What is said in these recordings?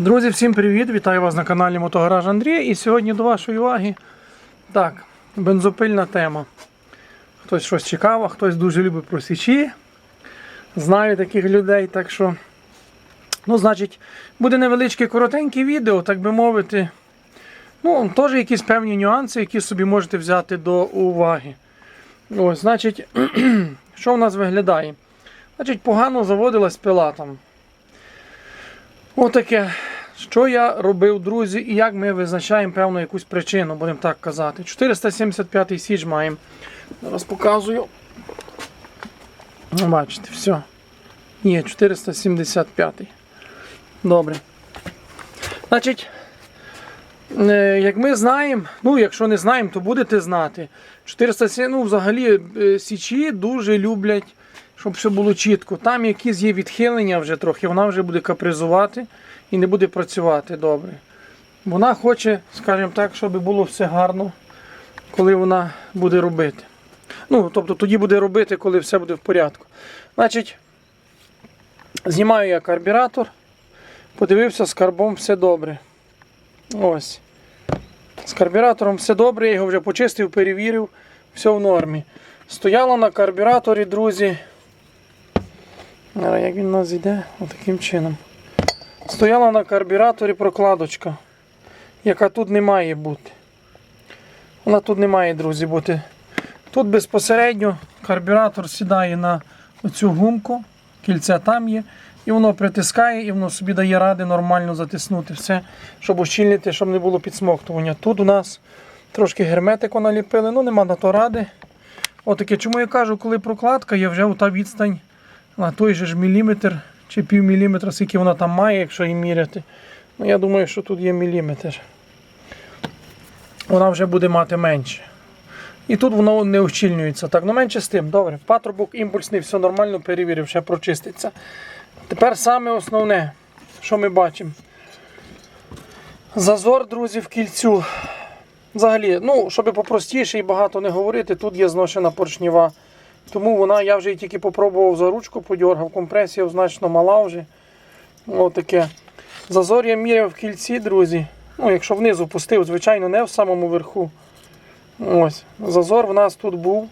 Друзі, всім привіт! Вітаю вас на каналі Мотогараж Андрій. І сьогодні до вашої уваги так, бензопильна тема. Хтось щось чекав, хтось дуже любить просічі. Знаю таких людей, так що, ну, значить, буде невеличке коротеньке відео, так би мовити. Ну, теж якісь певні нюанси, які собі можете взяти до уваги. Ось, значить, що в нас виглядає? Значить, погано заводилась пила там. Отаке. Що я робив, друзі, і як ми визначаємо певну якусь причину, будемо так казати. 475 січ маємо. Зараз показую. Ну, Бачите, все. Ні, 475. Добре. Значить, е, як ми знаємо, ну, якщо не знаємо, то будете знати. 407, ну, взагалі, е, січі дуже люблять, щоб все було чітко. Там якісь є відхилення вже трохи, вона вже буде капризувати і не буде працювати добре. Вона хоче, скажімо так, щоб було все гарно, коли вона буде робити. Ну, тобто тоді буде робити, коли все буде в порядку. Значить, знімаю я карбюратор, подивився, з карбом все добре. Ось. З карбюратором все добре, я його вже почистив, перевірив, все в нормі. Стояло на карбюраторі, друзі. Як він у нас йде? Отаким чином. Стояла на карбюраторі прокладочка, яка тут не має бути. Вона тут не має, друзі, бути. Тут безпосередньо карбюратор сідає на цю гумку, кільце там є, і воно притискає, і воно собі дає ради нормально затиснути все, щоб ущільнити, щоб не було підсмоктування. Тут у нас трошки герметику наліпили, ну нема на то ради. Отаке, чому я кажу, коли прокладка є вже ота відстань на той же ж міліметр чи пів міліметра, скільки вона там має, якщо її міряти. Ну, я думаю, що тут є міліметр. Вона вже буде мати менше. І тут воно не ущільнюється. Так, ну менше з тим. Добре. Патрубок імпульсний, все нормально, перевірив, ще прочиститься. Тепер саме основне, що ми бачимо. Зазор, друзі, в кільцю. Взагалі, ну, щоб попростіше і багато не говорити, тут є зношена поршніва. Тому вона, я вже її тільки попробував за ручку, подьоргав, компресія значно мала вже. Отаке. Зазор я міряв в кільці, друзі. Ну, якщо внизу пустив, звичайно, не в самому верху. Ось. Зазор в нас тут був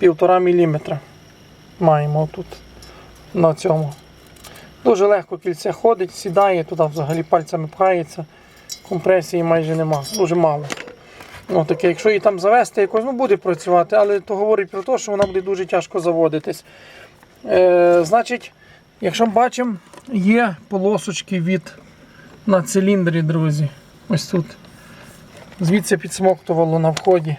1,5 мм. Маємо тут на цьому. Дуже легко кільце ходить, сідає, туди взагалі пальцями пхається. Компресії майже нема, дуже мало. Ну, таке, якщо її там завести, якось ну, буде працювати, але то говорить про те, що вона буде дуже тяжко заводитись. Е, Значить, якщо бачимо, є полосочки від на циліндрі, друзі. Ось тут. Звідси підсмоктувало на вході.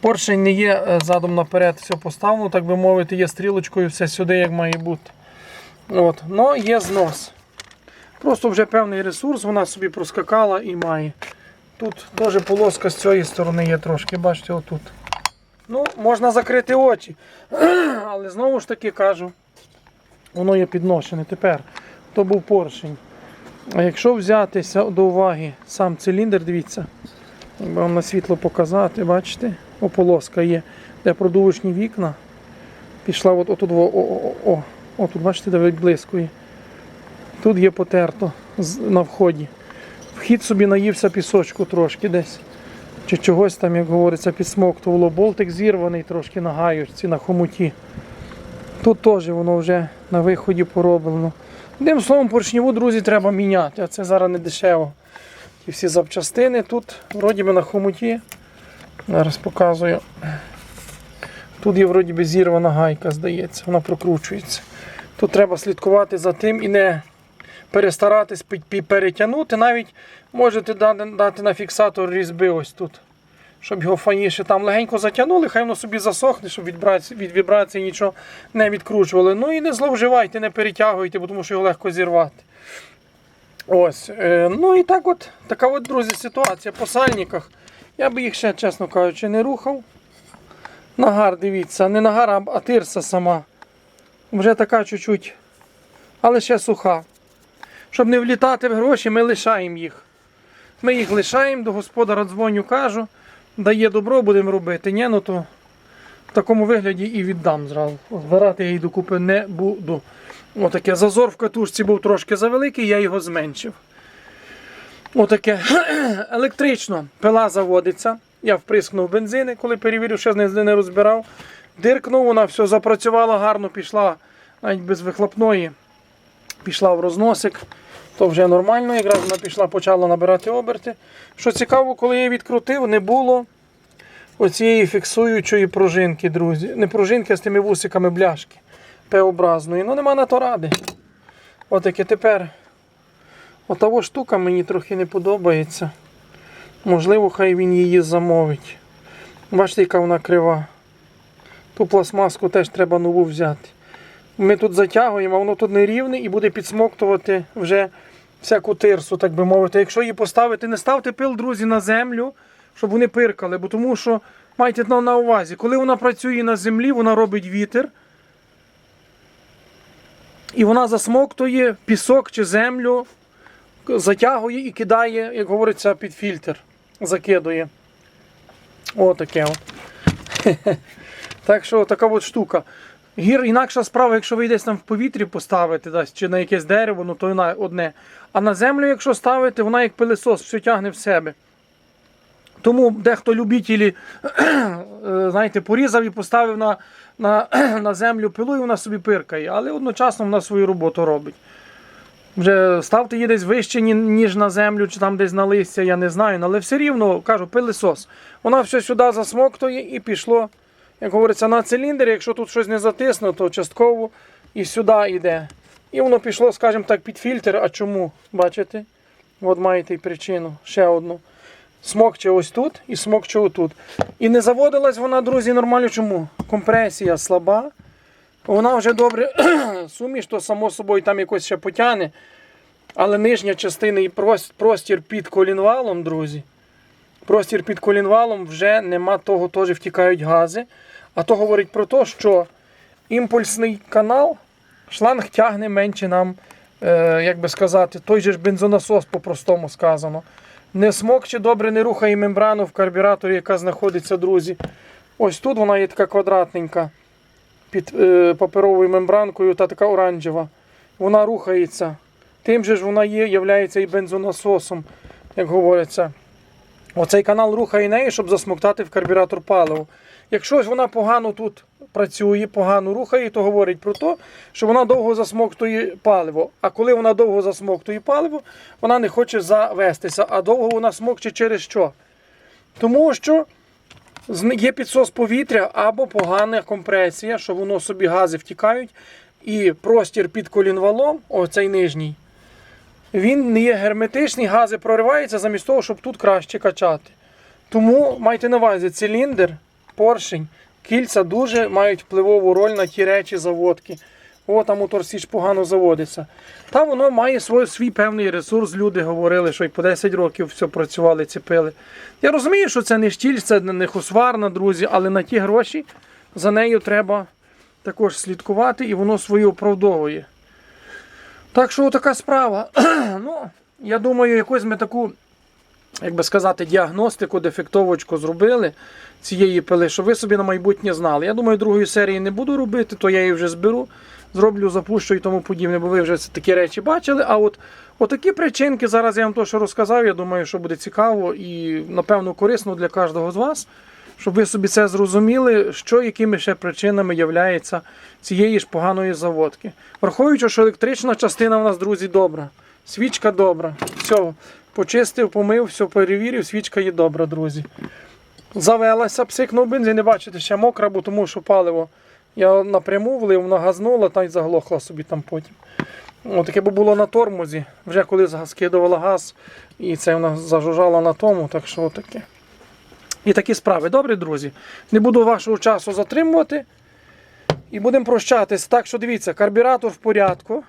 Поршень не є е, задом наперед, все поставлено, так би мовити, є стрілочкою, все сюди, як має бути. От. Но є знос. Просто вже певний ресурс, вона собі проскакала і має. Тут теж полоска з цієї сторони є трошки, бачите, отут. Ну, можна закрити очі. Але знову ж таки кажу, воно є підношене. Тепер то був поршень. А якщо взятися до уваги сам циліндр, дивіться, якби вам на світло показати, бачите, о, полоска є, де продувочні вікна. Пішла от, отут, о, о, о, о, тут, бачите, де відблискує. Тут є потерто на вході. Вхід собі наївся пісочку трошки десь. Чи чогось там, як говориться, підсмоктувало. Болтик зірваний трошки на гаючці, на хомуті. Тут теж воно вже на виході пороблено. Одним словом, поршневу, друзі, треба міняти, а це зараз не дешево. Ті всі запчастини тут, вроді би на хомуті. Зараз показую. Тут є вроді би зірвана гайка, здається, вона прокручується. Тут треба слідкувати за тим і не перестаратись перетягнути. Навіть можете дати, на фіксатор різьби ось тут. Щоб його фаніше там легенько затягнули, хай воно собі засохне, щоб від, вібрації- нічого не відкручували. Ну і не зловживайте, не перетягуйте, бо тому що його легко зірвати. Ось. Е, ну і так от, така от, друзі, ситуація по сальниках. Я би їх ще, чесно кажучи, не рухав. Нагар, дивіться, не нагар, а тирса сама. Вже така чуть-чуть, але ще суха. Щоб не влітати в гроші, ми лишаємо їх. Ми їх лишаємо, до господара дзвоню, кажу, дає добро, будемо робити. Ні, ну то в такому вигляді і віддам зразу. Збирати я її докупи не буду. Отаке зазор в катушці був трошки завеликий, я його зменшив. Отаке електрично пила заводиться. Я вприскнув бензини, коли перевірив, що не, не розбирав. Диркнув, вона все запрацювала гарно, пішла навіть без вихлопної, пішла в розносик. То вже нормально, якраз вона пішла, почала набирати оберти. Що цікаво, коли я її відкрутив, не було оцієї фіксуючої пружинки, друзі. Не пружинки, а з тими вусиками бляшки П-образної. Ну нема на то ради. Отаке тепер. Отава штука мені трохи не подобається. Можливо, хай він її замовить. Бачите, яка вона крива. Ту пластмаску теж треба нову взяти. Ми тут затягуємо, а воно тут нерівне і буде підсмоктувати вже всяку тирсу, так би мовити. Якщо її поставити, не ставте пил, друзі, на землю, щоб вони пиркали. Бо тому що майте на, увазі, коли вона працює на землі, вона робить вітер. І вона засмоктує пісок чи землю, затягує і кидає, як говориться, під фільтр. Закидує. Отаке от. Так що така от штука. Гір інакша справа, якщо ви десь там в повітрі поставите, десь, чи на якесь дерево, ну то вона одне. А на землю, якщо ставити, вона як пилесос, все тягне в себе. Тому дехто любителі, е, знаєте, порізав і поставив на, на, на землю пилу, і вона собі пиркає, але одночасно вона свою роботу робить. Вже ставте її десь вище, ніж на землю, чи там десь на листя, я не знаю. Але все рівно, кажу, пилесос. Вона все сюди засмоктує і пішло, як говориться, на циліндр. Якщо тут щось не затиснуто, то частково і сюди йде. І воно пішло, скажімо так, під фільтр. А чому? Бачите? От маєте й причину. Ще одну. Смокче ось тут і смокче отут. І не заводилась вона, друзі, нормально. Чому? Компресія слаба. Вона вже добре суміш, то само собою там якось ще потягне. Але нижня частина і простір під колінвалом, друзі. Простір під колінвалом вже нема того, теж втікають гази. А то говорить про те, що імпульсний канал, шланг тягне менше нам, е, як би сказати, той же ж бензонасос по-простому сказано. Не смокче добре не рухає мембрану в карбюраторі, яка знаходиться, друзі. Ось тут вона є така квадратненька під е, паперовою мембранкою та така оранжева. Вона рухається. Тим же ж вона є, являється і бензонасосом, як говориться. Оцей канал рухає неї, щоб засмоктати в карбюратор паливо. Якщо вона погано тут працює, погано рухає, то говорить про те, що вона довго засмоктує паливо. А коли вона довго засмоктує паливо, вона не хоче завестися. А довго вона смокче через що? Тому що Є підсос повітря або погана компресія, що воно собі гази втікають, і простір під колінвалом, оцей нижній, він не є герметичний, гази прориваються замість того, щоб тут краще качати. Тому майте на увазі, циліндр, поршень, кільця дуже мають впливову роль на ті речі заводки. О, там мотор січ погано заводиться. Та воно має свій, свій певний ресурс. Люди говорили, що й по 10 років все працювали, цепили. Я розумію, що це не штіль, це не хусварна, друзі, але на ті гроші за нею треба також слідкувати і воно свою оправдовує. Так що така справа. ну, я думаю, якось ми таку, як би сказати, діагностику, дефектовочку зробили цієї пили, щоб ви собі на майбутнє знали. Я думаю, другої серії не буду робити, то я її вже зберу, зроблю, запущу і тому подібне, бо ви вже такі речі бачили. А от отакі причинки, зараз я вам то, що розказав, я думаю, що буде цікаво і, напевно, корисно для кожного з вас. Щоб ви собі це зрозуміли, що якими ще причинами являється цієї ж поганої заводки. Враховуючи, що електрична частина в нас, друзі, добра. Свічка добра. Все, почистив, помив, все перевірив, свічка є добра, друзі. Завелася, псикнув бензин, не бачите, ще мокра, бо тому що паливо. Я напряму влив, вона газнула та й заглохла собі там потім. Отаке бо було на тормозі. Вже коли скидувала газ, і це вона зажужжала на тому, так що отаке. І такі справи. Добре, друзі. Не буду вашого часу затримувати. І будемо прощатись. Так що дивіться, карбюратор в порядку,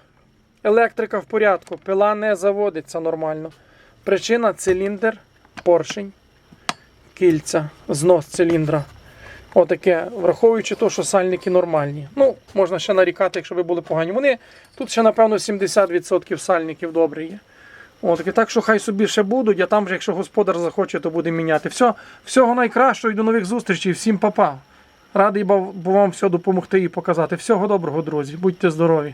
електрика в порядку, пила не заводиться нормально. Причина циліндр, поршень, кільця, знос циліндра. Отаке, враховуючи те, що сальники нормальні. Ну, можна ще нарікати, якщо ви були погані. Вони тут ще, напевно, 70% сальників добре є. Отаке, так що хай собі ще будуть, а там же, якщо господар захоче, то буде міняти. Все, всього найкращого і до нових зустрічей. Всім па-па. Радий був вам все допомогти і показати. Всього доброго, друзі. Будьте здорові.